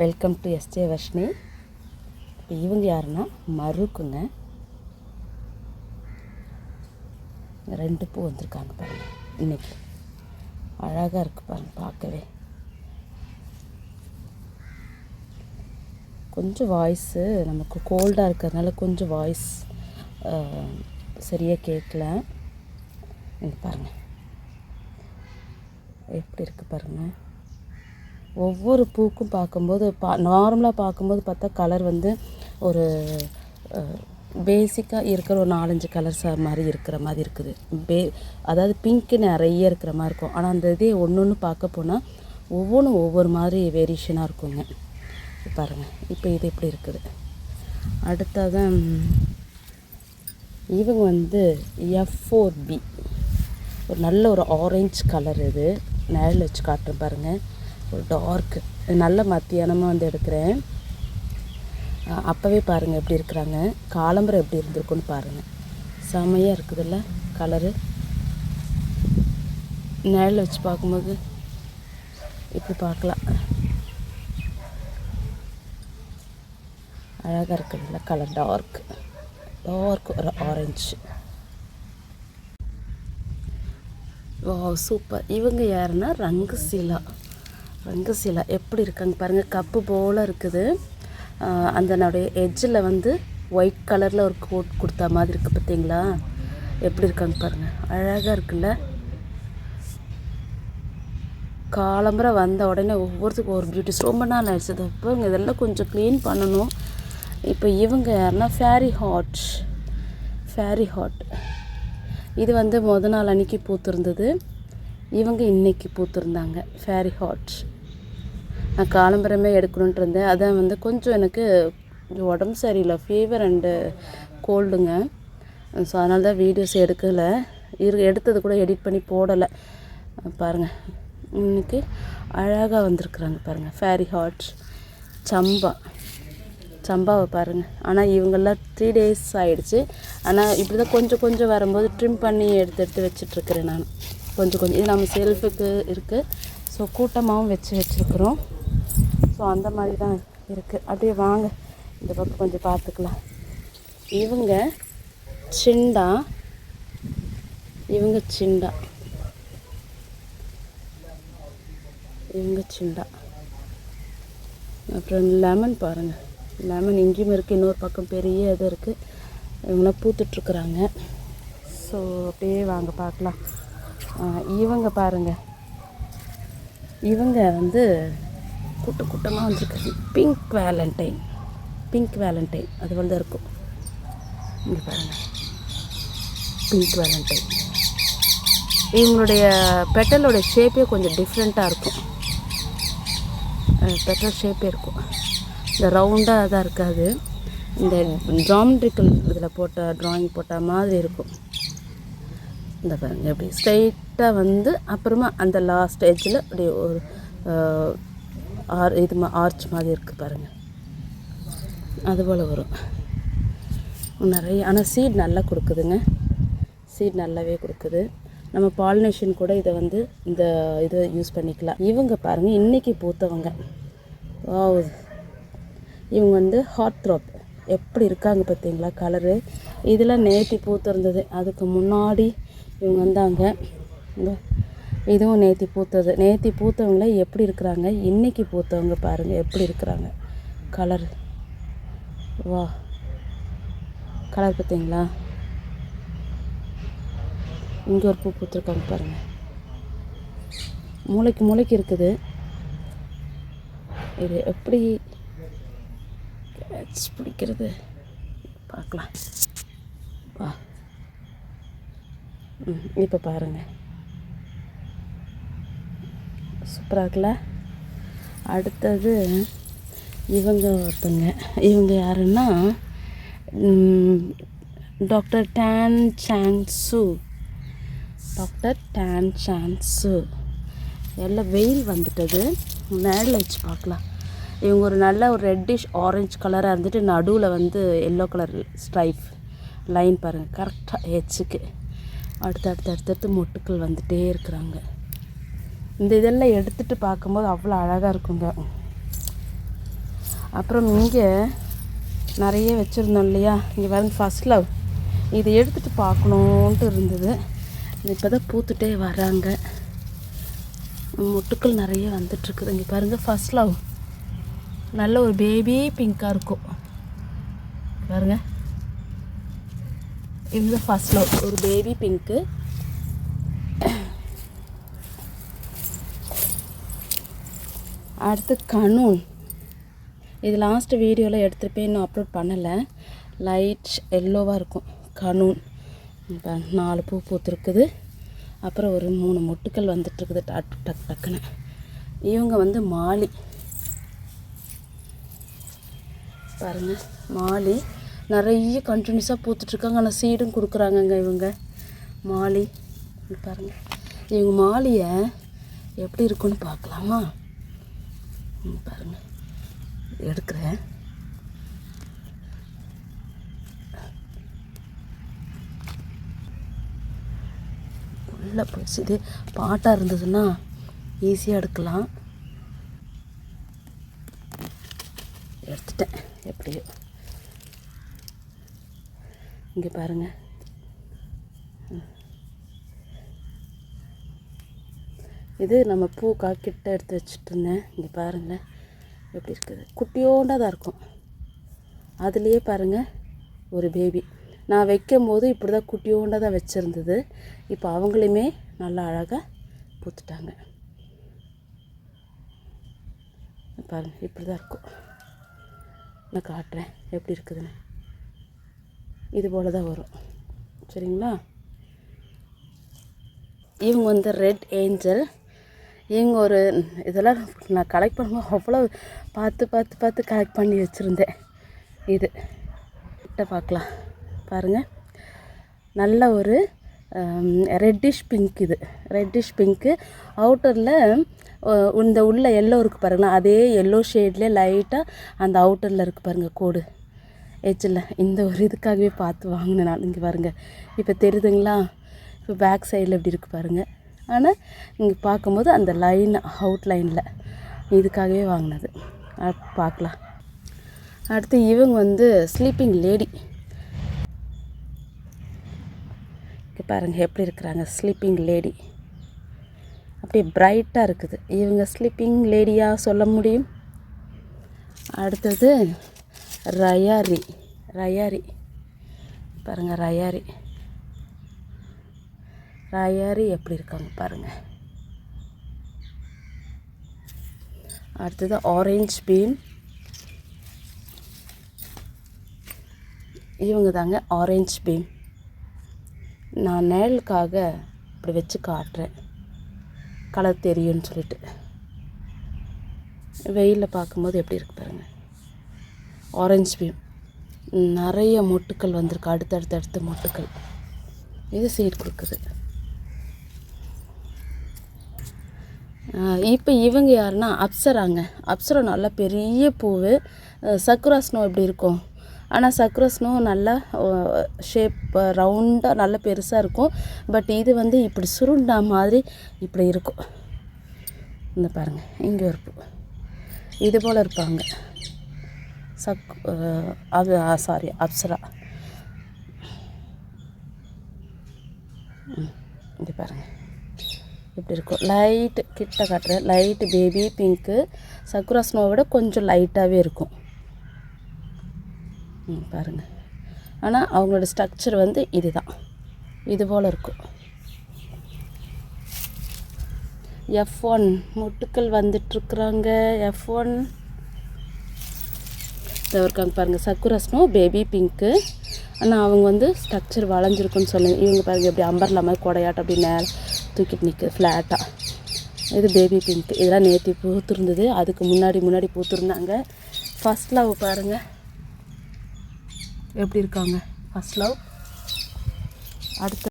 Welcome to SJ Varshini இப்போ இவங்க யாருன்னா? மருக்குங்க ரெண்டு பூ வந்திருக்காங்க பாருங்க. இன்னைக்கு. அழகாக இருக்குது பாருங்க பார்க்கவே. கொஞ்சம் வாய்ஸு நமக்கு கோல்டாக இருக்கிறதுனால கொஞ்சம் வாய்ஸ் சரியாக கேட்கல இங்கே பாருங்கள் எப்படி இருக்குது பாருங்கள் ஒவ்வொரு பூக்கும் பார்க்கும்போது பா நார்மலாக பார்க்கும்போது பார்த்தா கலர் வந்து ஒரு பேசிக்காக இருக்கிற ஒரு நாலஞ்சு கலர்ஸ் மாதிரி இருக்கிற மாதிரி இருக்குது. பே அதாவது பிங்க்கு நிறைய இருக்கிற மாதிரி இருக்கும். ஆனால் அந்த இதே ஒன்று ஒன்று பார்க்க போனால் ஒவ்வொன்றும் ஒவ்வொரு மாதிரி வேரியேஷனாக இருக்குங்க. பாருங்கள் இப்போ இது இப்படி இருக்குது? அடுத்ததான் இவங்க வந்து எஃப் ஃபோர் பி ஒரு நல்ல ஒரு ஆரஞ்சு கலர் இது. நிழல் வச்சு காட்டுறேன் பாருங்கள் ஒரு டார்க்கு நல்ல மத்தியானமாக வந்து எடுக்கிறேன். அப்போவே பாருங்கள் எப்படி இருக்கிறாங்க. காலம்பரம் எப்படி இருந்திருக்குன்னு பாருங்கள் செமையாக இருக்குதுல்ல கலரு நிழல் வச்சு பார்க்கும்போது இப்படி பார்க்கலாம். அழகாக இருக்குதுல்ல கலர் டார்க் டார்க் ஒரு ஆரஞ்சு வா சூப்பர் இவங்க யாருன்னா ரங்கசீலா. ரங்கசீலா எப்படி இருக்காங்க பாருங்கள் கப்பு போல் இருக்குது. அந்த அதனுடைய எஜ்ஜில் வந்து ஒயிட் கலரில் ஒரு கோட் கொடுத்தா மாதிரி இருக்குது பார்த்தீங்களா? எப்படி இருக்காங்க பாருங்கள் அழகாக இருக்குல்ல? காலம்புரை வந்த உடனே ஒவ்வொருத்துக்கும் ஒரு பியூட்டிஸ் ரொம்ப நாள் ஆயிடுச்சு இது. இப்போ இதெல்லாம் கொஞ்சம் க்ளீன் பண்ணணும். இப்போ இவங்க யாருன்னா ஃபேரி ஹாட் ஃபேரி ஹாட் இது வந்து முத நாள் அன்னைக்கு பூத்திருந்தது. இவங்க இன்றைக்கி பூத்துருந்தாங்க. ஃபேரி ஹாட் நான் காலம்பரமே எடுக்கணுன்ட்டு இருந்தேன். அதான் வந்து கொஞ்சம் எனக்கு கொஞ்சம் உடம்பு சரியில்லை. ஃபீவர் அண்டு கோல்டுங்க ஸோ அதனால தான் வீடியோஸ் எடுக்கலை. இரு எடுத்தது கூட எடிட் பண்ணி போடலை. பாருங்கள் இன்னைக்கு அழகாக வந்திருக்குறாங்க பாருங்கள் ஃபேரி ஹாட் சம்பா. சம்பாவை பாருங்கள் ஆனால் இவங்கெல்லாம் த்ரீ டேஸ் ஆகிடுச்சு ஆனால் இப்படி தான் கொஞ்சம் கொஞ்சம் வரும்போது ட்ரிம் பண்ணி எடுத்து எடுத்து வச்சிட்ருக்கிறேன் நான். கொஞ்சம் கொஞ்சம். இது நம்ம செல்ஃபுக்கு இருக்குது ஸோ கூட்டமாகவும் வச்சு வச்சுருக்குறோம். ஸோ அந்த மாதிரி தான் இருக்குது அப்படியே வாங்க. இந்த பக்கம் கொஞ்சம் பார்த்துக்கலாம். இவங்க சிண்டா. இவங்க சிண்டா. இவங்க சிண்டா. அப்புறம் லெமன் பாருங்கள் லெமன் இங்கேயும் இருக்குது இன்னொரு பக்கம் பெரிய இது இருக்குது இவங்களாம் பூத்துட்ருக்குறாங்க ஸோ அப்படியே வாங்க பார்க்கலாம். இவங்க பாருங்கள் இவங்க வந்து கூட்ட கூட்டமாக வந்துருக்கு பிங்க் வேலண்டைன் பிங்க் வேலண்டைன் அது வந்து இருக்கும். இங்கே பாருங்கள் பிங்க் வேலண்டைன் இவங்களுடைய பெட்டலோட ஷேப்பே கொஞ்சம் டிஃப்ரெண்ட்டாக இருக்கும். பெட்டல் ஷேப்பே இருக்கும். இந்த ரவுண்டாக தான் இருக்காது. இந்த ஜாமெட்ரிக்கல் இதில் போட்ட ட்ராயிங் போட்ட மாதிரி இருக்கும். இந்த பாருங்க எப்படி ஸ்ட்ரைட்டாக வந்து அப்புறமா அந்த லாஸ்ட் எஜ்ஜில் அப்படியே ஒரு ஆர் இது மா ஆர்ச் மாதிரி இருக்குது பாருங்கள் அதுபோல் வரும். நிறைய ஆனால் சீட் நல்லா கொடுக்குதுங்க. சீட் நல்லாவே கொடுக்குது. நம்ம பாலினேஷன் கூட இதை வந்து இந்த இதை யூஸ் பண்ணிக்கலாம். இவங்க பாருங்கள் இன்றைக்கி பூத்தவங்க. இவங்க வந்து ஹாட் த்ரோப் எப்படி இருக்காங்க பார்த்தீங்களா கலரு இதெல்லாம் நேற்று பூத்திருந்தது. அதுக்கு முன்னாடி இவங்க வந்தாங்க. இந்த இதுவும் நேத்தி பூத்தது. நேத்தி பூத்தவங்கள எப்படி இருக்கிறாங்க? இன்னைக்கு பூத்தவங்க பாருங்கள் எப்படி இருக்கிறாங்க. கலர் வா. கலர் பார்த்தீங்களா? இங்கே ஒரு பூ பூத்துருக்காங்க பாருங்கள் மூளைக்கு மூளைக்கு இருக்குது. இது எப்படி கேட்ச் பிடிக்கிறது? பார்க்கலாம் வா ம் இப்போ பாருங்கள் சூப்பராக இருக்குல்ல? அடுத்தது இவங்க ஒருத்தங்க. இவங்க யாருன்னா டாக்டர் டேன் சான்சு. டாக்டர் டான் சான்சு. எல்லாம் வெயில் வந்துட்டது. மேலே வச்சு பார்க்கலாம் இவங்க ஒரு நல்ல ஒரு ரெட்டிஷ் ஆரஞ்சு கலராக இருந்துட்டு நடுவில் வந்து எல்லோ கலர் ஸ்ட்ரைப் லைன் பாருங்கள் கரெக்டாக எச்சுக்கு அடுத்து அடுத்து அடுத்தடுத்து மொட்டுக்கள் வந்துட்டே இருக்கிறாங்க. இந்த இதெல்லாம் எடுத்துகிட்டு பார்க்கும்போது அவ்வளோ அழகாக இருக்குங்க. அப்புறம் இங்கே நிறைய வச்சுருந்தோம் இல்லையா? இங்கே பாருங்க ஃபஸ்ட் லவ் இதை எடுத்துகிட்டு பார்க்கணுன்ட்டு இருந்தது. இப்போ தான் பூத்துட்டே வராங்க முட்டுக்கள் நிறைய வந்துட்டுருக்குது. இங்கே பாருங்கள் ஃபஸ்ட் லவ் நல்ல ஒரு பேபி பிங்க்காக இருக்கும். பாருங்கள் இது ஃபஸ்ட் லவ் ஒரு பேபி பிங்க்கு அடுத்து கனூன் இது லாஸ்ட் வீடியோவில் எடுத்துகிட்டு இன்னும் அப்லோட் பண்ணலை. லைட் எல்லோவாக இருக்கும். கனூன் இப்போ நாலு பூ பூத்துருக்குது. அப்புறம் ஒரு மூணு மொட்டுக்கள் வந்துட்டுருக்குது. டக் டக் டக்குன்னு. இவங்க வந்து மாலி. பாருங்கள் மாலி. நிறைய கண்டினியூஸாக பூத்துட்ருக்காங்க ஆனால் சீடும் கொடுக்குறாங்கங்க இவங்க. மாலி பாருங்கள் பாருங்க. இவங்க மாலியை எப்படி இருக்குன்னு பார்க்கலாமா? இங்க பாருங்க. எடுக்கிறேன். உள்ளே போயிடுச்சு இது பாட்டாக இருந்ததுன்னா ஈஸியாக எடுக்கலாம். இங்கே பாருங்கள் இது நம்ம பூ காக்கிட்ட எடுத்து வச்சுட்டு இருந்தேன். இங்கே பாருங்களேன் எப்படி இருக்குது? குட்டியோண்டாக தான் இருக்கும். அதுலேயே பாருங்கள் ஒரு பேபி நான் வைக்கும் போது இப்படி தான் குட்டியோண்டாக தான் வச்சுருந்தது. இப்போ அவங்களையுமே நல்லா அழகாக பூத்துட்டாங்க. பாருங்கள் இப்படி தான் இருக்கும். நான் காட்டுறேன். எப்படி இருக்குதுன்னு. இது போல் தான் வரும். சரிங்களா? இவங்க வந்து ரெட் ஏஞ்சல் இவங்க ஒரு இதெல்லாம் நான் கலெக்ட் பண்ணும்போது அவ்வளோ பார்த்து பார்த்து பார்த்து கலெக்ட் பண்ணி வச்சுருந்தேன். இது. கிட்ட பார்க்கலாம். பாருங்கள் நல்ல ஒரு ரெட்டிஷ் பிங்க் இது. ரெட்டிஷ் பிங்க்கு அவுட்டரில் இந்த உள்ள எல்லோ இருக்குது பாருங்களேன். அதே எல்லோ ஷேட்லேயே லைட்டாக அந்த அவுட்டரில் இருக்குது பாருங்கள் கோடு. எச்சில் இந்த ஒரு இதுக்காகவே பார்த்து வாங்கினேன் நான் இங்கே பாருங்கள் இப்போ தெரியுதுங்களா? இப்போ பேக் சைடில் இப்படி இருக்குது பாருங்கள் ஆனால் இங்கே பார்க்கும்போது அந்த லைன் அவுட் லைனில் இதுக்காகவே வாங்கினது. பார்க்கலாம். அடுத்து இவங்க வந்து ஸ்லீப்பிங் லேடி இங்கே பாருங்கள் எப்படி இருக்கிறாங்க? ஸ்லீப்பிங் லேடி அப்படியே பிரைட்டாக இருக்குது. இவங்க ஸ்லீப்பிங் லேடியாக சொல்ல முடியும்? அடுத்தது ரயாரி ரயாரி பாருங்கள் ரயாரி ரயாரி எப்படி இருக்காங்க பாருங்கள் அடுத்தது ஆரஞ்ச் பீன் இவங்க தாங்க ஆரஞ்ச் பீம் நான் நேலுக்காக இப்படி வச்சு காட்டுறேன். கலர் தெரியும்னு சொல்லிட்டு. வெயிலில் பார்க்கும்போது எப்படி இருக்கு பாருங்கள் ஆரஞ்சு பீம் நிறைய மொட்டுக்கள் வந்திருக்கு. அடுத்தடுத்து அடுத்த மொட்டுக்கள். இது சீட் கொடுக்குது. இப்போ இவங்க யாருன்னா அப்சராங்க. அப்சரா நல்லா பெரிய பூவு. சக்குரா ஸ்னோ எப்படி இருக்கும்? ஆனால் சக்குரா ஸ்னோ நல்லா ஷேப் ரவுண்டாக நல்லா பெருசாக இருக்கும். பட் இது வந்து இப்படி சுருண்டா மாதிரி இப்படி இருக்கும். இந்த பாருங்கள் இங்கே ஒரு பூ. இது போல் இருப்பாங்க. சக் அது சாரி அப்சரா. ம், இங்கே பாருங்கள் இப்படி இருக்கும் லைட்டு கிட்ட காட்டுறேன் லைட்டு பேபி பிங்க்கு சக்குரா ஸ்னோவோட விட கொஞ்சம் லைட்டாகவே இருக்கும். ம் பாருங்கள் ஆனால் அவங்களோட ஸ்ட்ரக்சர் வந்து இதுதான். இது போல் இருக்கும். எஃப் ஒன் முட்டுக்கள் வந்துட்டுருக்குறாங்க எஃப் ஒன் இதை இருக்காங்க பாருங்கள் சக்குரா ஸ்னோ பேபி பிங்க்கு ஆனால் அவங்க வந்து ஸ்ட்ரக்சர் வளைஞ்சிருக்குன்னு சொல்லுங்கள் இவங்க பாருங்கள் எப்படி அம்பர்லா மாதிரி கொடையாட்டம் அப்படி நேர தூக்கிட்டு நிற்குது ஃப்ளாட்டாக இது பேபி பிங்க் இதெல்லாம் நேற்று பூத்துருந்தது. அதுக்கு முன்னாடி முன்னாடி பூத்துருந்தாங்க. ஃபர்ஸ்ட் லவ் பாருங்கள் எப்படி இருக்காங்க? ஃபர்ஸ்ட் லவ் அடுத்த